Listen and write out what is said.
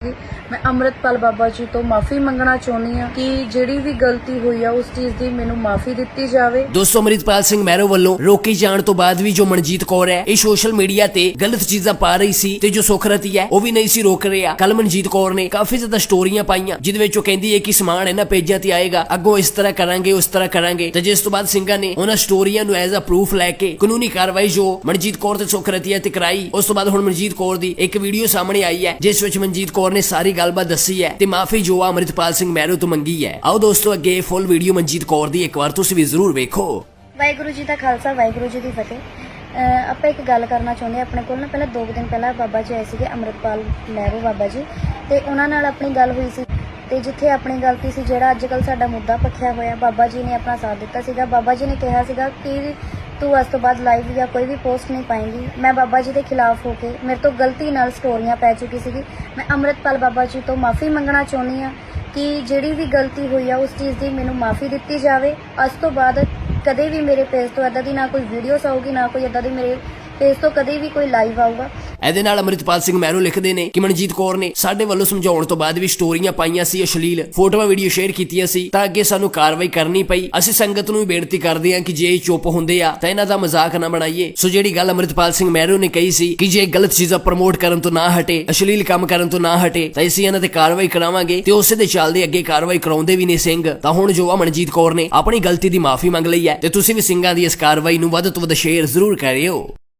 Thank you. ਮੈਂ ਅੰਮ੍ਰਿਤਪਾਲ ਬਾਬਾ ਜੀ ਤੋਂ ਮਾਫੀ ਮੰਗਣਾ ਚਾਹੁੰਦੀ ਹਾਂ ਕਿ ਜਿਹੜੀ ਵੀ ਗਲਤੀ ਹੋਈ ਆ, ਉਸ ਚੀਜ਼ ਦੀ ਮੈਨੂੰ ਮਾਫੀ ਦਿੱਤੀ ਜਾਵੇ। ਦੋਸਤੋ, ਅਮਰਿਤਪਾਲ ਸਿੰਘ ਮਹਿਰੋ ਵੱਲੋਂ ਰੋਕੇ ਜਾਣ ਤੋਂ ਬਾਅਦ ਵੀ ਜੋ ਮਨਜੀਤ ਕੌਰ ਹੈ, ਇਹ ਸੋਸ਼ਲ ਮੀਡੀਆ ਤੇ ਗਲਤ ਚੀਜ਼ਾਂ ਪਾ ਰਹੀ ਸੀ ਤੇ ਜੋ ਸੁਖਰਤੀ ਹੈ, ਉਹ ਵੀ ਨਹੀਂ ਸੀ ਰੋਕ ਰਿਹਾ। ਕੱਲ ਮਨਜੀਤ ਕੌਰ ਨੇ ਕਾਫੀ ਜ਼ਿਆਦਾ ਸਟੋਰੀਆਂ ਪਾਈਆਂ, ਜਿਹਦੇ ਵਿੱਚ ਉਹ ਕਹਿੰਦੀ ਹੈ ਕਿ ਸਮਾਨ ਇਹਨਾਂ ਪੇਜਾਂ ਤੇ ਆਏਗਾ, ਅੱਗੋਂ ਇਸ ਤਰ੍ਹਾਂ ਕਰਾਂਗੇ, ਉਸ ਤਰ੍ਹਾਂ ਕਰਾਂਗੇ। ਤੇ ਜਿਸ ਤੋਂ ਬਾਅਦ ਸਿੰਘਾਂ ਨੇ ਉਹਨਾਂ ਸਟੋਰੀਆਂ ਨੂੰ ਐਜ਼ ਅ ਪ੍ਰੂਫ ਲੈ ਕੇ ਕਾਨੂੰਨੀ ਕਾਰਵਾਈ ਜੋ ਮਨਜੀਤ ਕੌਰ ਤੇ ਸੁਖਰਤੀ ਤੇ ਕਰਾਈ, ਉਸ ਤੋਂ ਬਾਅਦ ਹੁਣ ਮਨਜੀਤ ਕੌਰ ਦੀ ਇੱਕ ਵੀਡੀਓ ਸਾਹਮਣੇ ਆਈ ਹੈ, ਜਿਸ ਵਿੱਚ ਮਨਜੀਤ ਕੌਰ ਨੇ ਸਾਰੀ ਗੱਲਬਾਤ ਦੱਸੀ ਹੈ ਤੇ ਮਾਫੀ ਜੋ ਅਮਰਿਤਪਾਲ ਸਿੰਘ ਮਹਿਰੋ ਤੋਂ ਮੰਗੀ ਹੈ। ਆਓ ਦੋਸਤੋ, ਅੱਗੇ ਫੁੱਲ ਵੀਡੀਓ ਮਨਜੀਤ ਕੌਰ ਦੀ ਇੱਕ ਵਾਰ ਤੁਸੀਂ ਵੀ ਜ਼ਰੂਰ ਵੇਖੋ। ਵਾਹਿਗੁਰੂ ਜੀ ਦਾ ਖਾਲਸਾ, ਵਾਹਿਗੁਰੂ ਜੀ ਦੀ ਫਤਿਹ। ਅਹ ਆਪਾਂ ਇੱਕ ਗੱਲ ਕਰਨਾ ਚਾਹੁੰਦੇ ਹਾਂ ਆਪਣੇ ਕੋਲ ਨਾ, ਪਹਿਲਾਂ ਦੋ ਦਿਨ ਪਹਿਲਾਂ ਬਾਬਾ ਜੀ ਆਏ ਸੀਗੇ, ਅੰਮ੍ਰਿਤਪਾਲ ਮਹਿਰੂ ਬਾਬਾ ਜੀ। ਤੇ ਉਹਨਾਂ ਨਾਲ ਆਪਣੀ ਗੱਲ ਹੋਈ ਸੀ। ਤੇ ਜਿੱਥੇ ਆਪਣੀ ਗਲਤੀ ਸੀ, ਜਿਹੜਾ ਅੱਜ ਕੱਲ ਸਾਡਾ ਮੁੱਦਾ ਪੱਖਿਆ ਹੋਇਆ, ਬਾਬਾ ਜੀ ਨੇ ਆਪਣਾ ਸਾਥ ਦਿੱਤਾ ਸੀਗਾ। ਬਾਬਾ ਜੀ ਨੇ ਕਿਹਾ ਸੀਗਾ ਕਿ ਤੂੰ ਅੱਜ ਤੋਂ ਬਾਅਦ ਲਾਈਵ ਜਾਂ ਕੋਈ ਵੀ ਪੋਸਟ ਨਹੀਂ ਪਾਏਂਗੀ। ਮੈਂ ਬਾਬਾ ਜੀ ਦੇ ਖਿਲਾਫ ਹੋ ਕੇ ਮੇਰੇ ਤੋਂ ਗਲਤੀ ਨਾਲ ਸਟੋਰੀਆਂ ਪੈ ਚੁੱਕੀ ਸੀਗੀ। ਮੈਂ ਅੰਮ੍ਰਿਤਪਾਲ ਬਾਬਾ ਜੀ ਤੋਂ ਮਾਫੀ ਮੰਗਣਾ ਚਾਹੁੰਦੀ ਹਾਂ ਕਿ ਜਿਹੜੀ ਵੀ ਗਲਤੀ ਹੋਈ ਆ, ਉਸ ਚੀਜ਼ ਦੀ ਮੈਨੂੰ ਮਾਫੀ ਦਿੱਤੀ ਜਾਵੇ। ਅੱਜ ਤੋਂ ਬਾਅਦ ਕਦੇ ਵੀ ਮੇਰੇ ਪੇਜ ਤੋਂ ਇਦਾਂ ਦੀ ਨਾ ਕੋਈ ਵੀਡੀਓਸ ਆਊਗੀ, ਨਾ ਕੋਈ ਇਦਾਂ ਦੀ ਮੇਰੇ ਪੇਜ ਤੋਂ ਕਦੇ ਵੀ ਕੋਈ ਲਾਈਵ ਆਊਗਾ। ਇਹਦੇ ਨਾਲ ਅਮਰਿਤਪਾਲ ਸਿੰਘ ਮਹਿਰੋ ਲਿਖਦੇ ਨੇ ਕਿ ਮਨਜੀਤ ਕੌਰ ਨੇ ਸਾਡੇ ਵੱਲੋਂ ਸਮਝਾਉਣ ਤੋਂ ਬਾਅਦ ਵੀ ਸਟੋਰੀਆਂ ਪਾਈਆਂ ਸੀ ਅਸ਼ਲੀਲ, ਫੋਟੋਆਂ ਵੀਡੀਓ ਸ਼ੇਅਰ ਕੀਤੀਆਂ ਸੀ, ਤਾਂ ਅੱਗੇ ਸਾਨੂੰ ਕਾਰਵਾਈ ਕਰਨੀ ਪਈ। ਅਸੀਂ ਸੰਗਤ ਨੂੰ ਬੇਨਤੀ ਕਰਦੇ ਹਾਂ ਕਿ ਜੇ ਇਹ ਚੁੱਪ ਹੁੰਦੇ ਆ, ਤਾਂ ਇਹਨਾਂ ਦਾ ਮਜ਼ਾਕ ਨਾ ਬਣਾਈਏ। ਸੋ ਜਿਹੜੀ ਗੱਲ ਅਮਰਿਤਪਾਲ ਸਿੰਘ ਮਹਿਰੋ ਨੇ ਕਹੀ ਸੀ ਕਿ ਜੇ ਗਲਤ ਚੀਜ਼ਾਂ ਪ੍ਰਮੋਟ ਕਰਨ ਤੋਂ ਨਾ ਹਟੇ, ਅਸ਼ਲੀਲ ਕੰਮ ਕਰਨ ਤੋਂ ਨਾ ਹਟੇ, ਤਾਂ ਅਸੀਂ ਇਹਨਾਂ ਤੇ ਕਾਰਵਾਈ ਕਰਾਵਾਂਗੇ ਤੇ ਉਸੇ ਦੇ ਚੱਲਦੇ ਅੱਗੇ ਕਾਰਵਾਈ ਕਰਾਉਂਦੇ ਵੀ ਨਹੀਂ ਸਿੰਘ। ਤਾਂ ਹੁਣ ਜੋ ਅਮਨਜੀਤ ਕੌਰ ਨੇ ਆਪਣੀ ਗਲਤੀ ਦੀ ਮਾਫੀ ਮੰਗ ਲਈ ਹੈ ਤੇ ਤੁਸੀਂ ਵੀ ਸਿੰਘਾਂ ਦੀ ਇਸ ਕਾਰਵਾਈ ਨੂੰ ਵੱਧ ਤੋਂ ਵੱਧ ਸ਼ੇਅਰ ਜ਼ਰੂਰ ਕਰਿਓ।